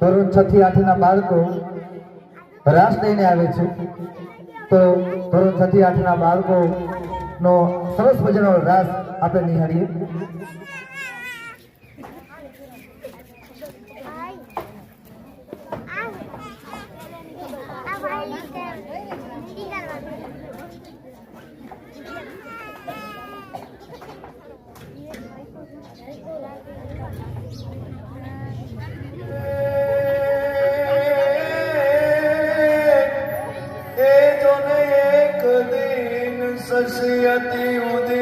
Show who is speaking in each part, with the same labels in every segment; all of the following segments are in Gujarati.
Speaker 1: ધોરણ છ થી આઠ ના બાળકો રાસ લઈને આવે છે. તો ધોરણ છ થી આઠ ના બાળકો નો સરસ મજાનો રાસ આપણે નિહાળીએ.
Speaker 2: એ
Speaker 3: સસ્યતી ઉદિત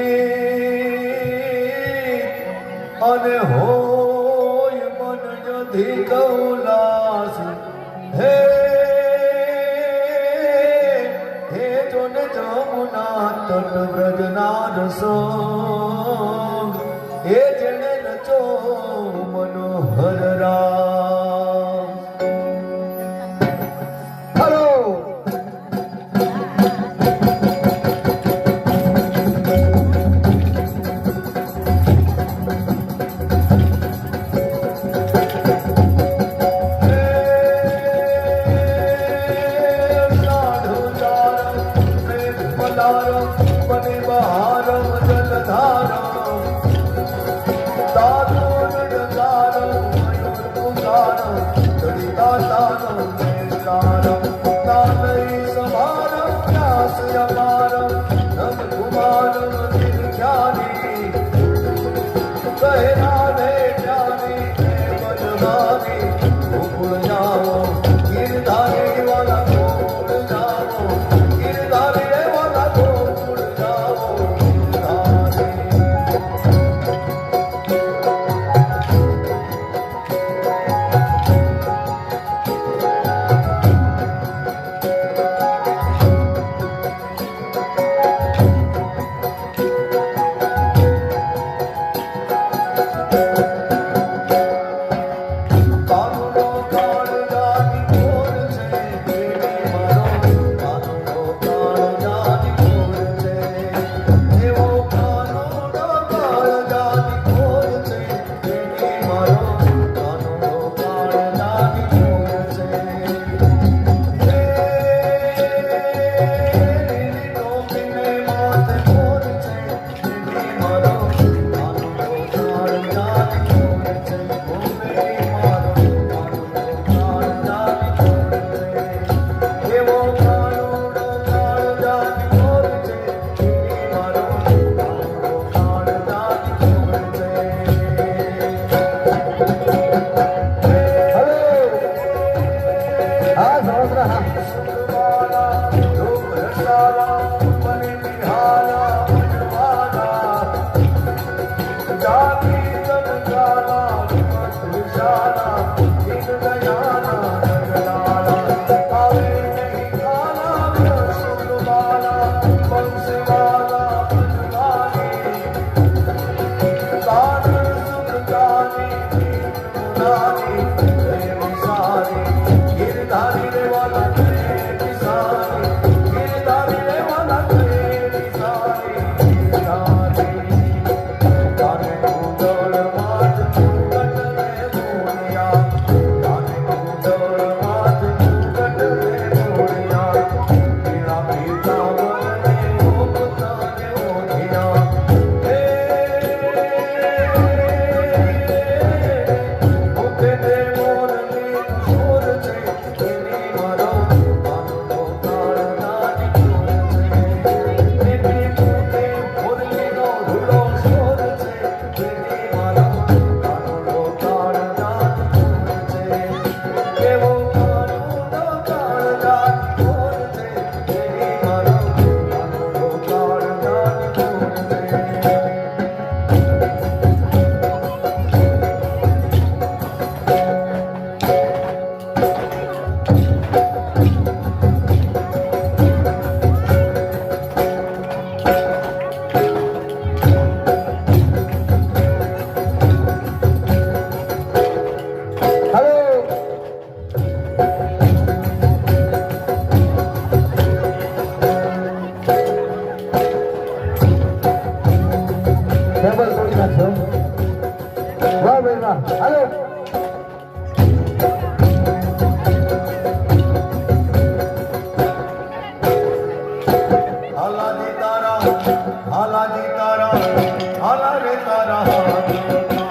Speaker 3: અને હોય મન જધી કૌલાસ. હે હે જોને જમુના તટ બ્રજના રસોગ એ 따로 내라
Speaker 1: دبل دو نا شو وا به نا هلو
Speaker 3: حالا دي تارا حالا دي تارا حالا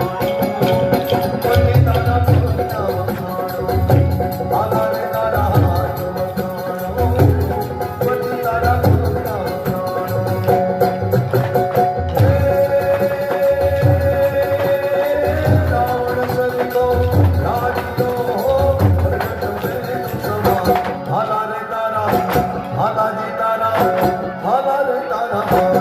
Speaker 3: માતાજી તારા હાલા તારા